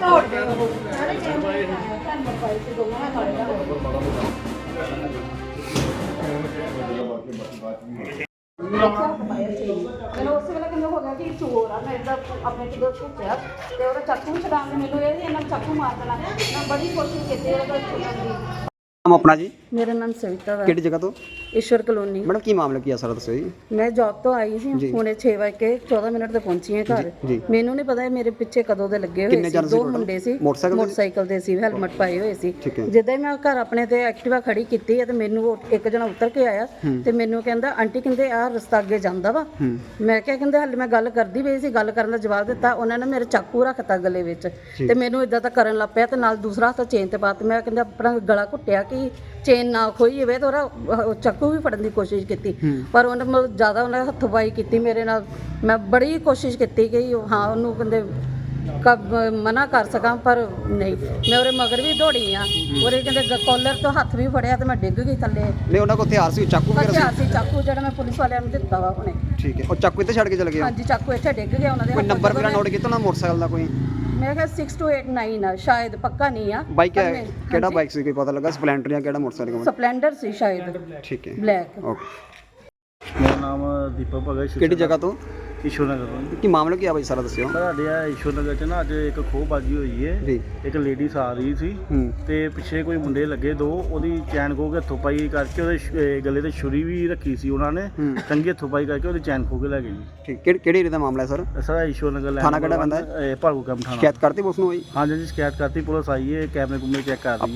ਤੋੜ ਦੇ ਸਾਰੇ ਚੇਨ ਤੁਹਾਨੂੰ ਪਾਈ ਸੀ ਦੋਨਾਂ ਨਾਲ ਕਾਲੇ ਮੈਨੂੰ ਉਸੇ ਵੇਲੇ ਕਿੰਨੇ ਹੋ ਗਿਆ ਕਿ ਚੋਰ ਆ ਮੈਂ ਇਦਾਂ ਆਪਣੇ ਕਿਦੋਂ ਛੁੱਟਿਆ ਤੇ ਉਹਦਾ ਚਾਕੂ ਛਡਾਉਣ ਦੇ ਮੈਨੂੰ ਇਹ ਇਹਨਾਂ ਨੂੰ ਚਾਕੂ ਮਾਰ ਦੇਣਾ ਮੈਂ ਬੜੀ ਕੋਸ਼ਿਸ਼ ਕੀਤੀ ਉਹਦਾ ਛੁਡਾਉਣ ਦੀ ਨਾਮ ਆਪਣਾ ਜੀ ਮੇਰਾ ਨਾਮ ਸਵਿਤਾ ਵਾ। ਕਿਹੜੀ ਜਗ੍ਹਾ ਤੋਂ? ਈਸ਼ਵਰ ਕਲੋਨੀ। ਮੈਡਮ ਕੀ ਮਾਮਲਾ ਕੀ ਆ ਸਾਰਾ ਦੱਸੋ ਜੀ? ਮੈਂ ਜੌਬ ਤੋਂ ਆਈ ਸੀ। ਹੁਣੇ 6 ਵਜੇ 14 ਮਿੰਟ ਤੇ ਪਹੁੰਚੀ ਹਾਂ ਘਰ। ਮੈਨੂੰ ਨਹੀਂ ਪਤਾ ਇਹ ਮੇਰੇ ਪਿੱਛੇ ਕਦੋਂ ਦੇ ਲੱਗੇ ਹੋਏ ਸੀ ਦੋ? ਮੁੰਡੇ ਸੀ ਮੋਟਰਸਾਈਕਲ ਤੇ? ਸੀ ਹੈਲਮਟ ਪਾਏ ਹੋਏ ਸੀ। ਜਿੱਦਾਂ ਹੀ ਮੈਂ ਘਰ ਆਪਣੇ ਤੇ ਐਕਟਿਵਾ ਖੜੀ ਕੀਤੀ ਤੇ ਮੈਨੂੰ ਇੱਕ ਜਣਾ ਉਤਰ ਕੇ ਆਇਆ ਤੇ ਮੈਨੂੰ ਕਹਿੰਦਾ ਆਂਟੀ ਕਹਿੰਦੇ ਆਹ ਰਸਤਾ ਅੱਗੇ ਜਾਂਦਾ ਵਾ। ਮੈਂ ਕਿਹਾ ਕਹਿੰਦੇ ਹਾਲੇ ਮੈਂ ਗੱਲ ਕਰਦੀ ਪਈ ਸੀ ਗੱਲ ਕਰਨ ਦਾ ਜਵਾਬ ਦਿੱਤਾ ਉਹਨਾਂ ਨੇ ਮੇਰੇ ਚਾਕੂ ਰੱਖਤਾ ਗਲੇ ਵਿੱਚ ਤੇ ਮੈਨੂੰ ਇਦਾਂ ਤਾਂ ਕਰਨ ਲੱਗ ਪਿਆ ਤੇ ਨਾਲ ਦੂਸਰਾ ਹੱਥ ਚੇਨ ਤੇ ਪਾ ਤੇ ਮੈਂ ਕਹਿੰਦਾ ਆਪਣਾ ਗਲਾ ਘੁੱਟਿਆ ਕਿ ਚੇਨ ਨਾ ਖੋਈ ਜਾਵੇ ਤੇ ਉਹਦਾ ਚਾਕੂ ਵੀ ਫੜਨ ਦੀ ਕੋਸ਼ਿਸ਼ ਕੀਤੀ। ਪਰ ਉਹਨੇ ਮਤਲਬ ਜ਼ਿਆਦਾ ਉਹਨੇ ਹੱਥੋਂ-ਬਾਈ ਕੀਤੀ ਮੇਰੇ ਨਾਲ। ਮੈਂ ਬੜੀ ਕੋਸ਼ਿਸ਼ ਕੀਤੀ ਕਿ ਹਾਂ ਉਹਨੂੰ ਕਹਿੰਦੇ ਕਬ ਮਨਾ ਕਰ ਸਕਾਂ ਪਰ ਨਹੀਂ। ਮੈਂ ਉਹਦੇ ਮਗਰ ਵੀ ਦੌੜੀ ਆ। ਉਹਦੇ ਕਹਿੰਦੇ ਕਾਲਰ ਤੋਂ ਹੱਥ ਵੀ ਫੜਿਆ ਤੇ ਮੈਂ ਡਿੱਗ ਗਈ ਥੱਲੇ। ਨਹੀਂ ਉਹਨਾਂ ਕੋਲ ਹਥਿਆਰ ਸੀ ਚਾਕੂ ਵਗੈਰਾ ਹਥਿਆਰ ਸੀ ਚਾਕੂ ਜਿਹੜਾ ਮੈਂ ਪੁਲਿਸ ਵਾਲਿਆਂ ਨੂੰ ਦਿੱਤਾ ਵਾ ਸੀ ਠੀਕ ਹੈ। ਉਹ ਚਾਕੂ ਇੱਥੇ ਛੱਡ ਕੇ ਚਲੇ ਗਏ ਹਾਂਜੀ ਚਾਕੂ ਇੱਥੇ ਡਿੱਗ ਗਿਆ ਉਹਨਾਂ ਦੇ ਕੋਈ। ਨੰਬਰ ਜਦੋਂ ਵਗੈਰਾ ਮੈਂ- ਨੋਟ ਕੀਤਾ ਨਾ ਮੋਟਰਸਾਈਕਲ ਦਾ ਕੋਈ? ਮੈਂ ਕਿਹਾ 6289 ਆ ਸ਼ਾਇਦ ਪੱਕਾ ਨਹੀਂ ਆ। ਬਾਈਕ ਪਰ ਹੈ ਮੈਂ- ਕਿਹੜਾ ਹਾਂਜੀ। ਬਾਈਕ ਸੀ ਕੋਈ ਪਤਾ ਲੱਗਾ? ਸਪਲੈਂਡਰ ਜਾਂ ਕਿਹੜਾ ਮੋਟਰਸਾਈਕਲ ਸਪਲੈਂਡਰ ਸੀ ਸ਼ਾਇਦ। ਠੀਕ ਹੈ। ਬਲੈਕ ਓਕੇ ਮੇਰਾ ਨਾਮ ਦੀਪਕ ਭਗਤ ਕਿਹੜੀ ਜਗ੍ਹਾ ਤੋਂ? ਈਸ਼ਵਰ ਨਗਰ ਤੋਂ। ਕੀ ਮਾਮਲਾ ਕੀ ਆ ਬਾਈ ਸਾਰਾ ਦੱਸਿਓ। ਸਾਡੇ ਆ ਈਸ਼ਵਰ ਨਗਰ ਚ ਨਾ ਅੱਜ ਇੱਕ ਖੋਹਬਾਜੀ ਹੋਈ ਹੈ ਜੀ। ਇੱਕ ਲੇਡੀਸ ਆ ਰਹੀ ਸੀ। ਹੂੰ। ਤੇ ਪਿੱਛੇ ਕੋਈ ਮੁੰਡੇ ਲੱਗੇ ਦੋ ਉਹਦੀ ਚੈਨ ਖੋਹ ਕੇ ਹੱਥੋਂ ਪਾਈ ਕਰਕੇ ਉਹਦੇ ਸ਼- ਅਹ ਗਲੇ ਤੇ ਛੁਰੀ ਵੀ ਰੱਖੀ ਸੀ ਉਹਨਾਂ ਨੇ। ਹੂੰ। ਟੰਗੀ ਹੱਥੋਂ ਪਾਈ ਕਰਕੇ ਉਹਦੀ ਚੈਨ ਖੋਹ ਕੇ ਲੈ ਗਏ ਜੀ। ਠੀਕ ਕਿਹੜੀ ਕਿਹੜੀ ਏਰੀਆ ਦਾ ਮਾਮਲਾ ਹੈ ਸਰ? ਥਾਣਾ ਕਿਹੜਾ ਪੈਂਦਾ ਭਾਗੂ ਕੰਮ ਥਾਣਾ। ਸ਼ਿਕਾਇਤ ਕਰਤੀ ਪੁਲਿਸ ਨੂੰ ਹੋਈ ਹਾਂਜੀ ਜੀ ਸ਼ਿਕਾਇਤ ਕਰਤੀ ਪੁਲਿਸ ਆਈ ਹੈ ਕੈਮਰੇ ਕੁਮਰੇ ਚੈੱਕ ਕਰ ਰਹੀ ਆਪਣਾ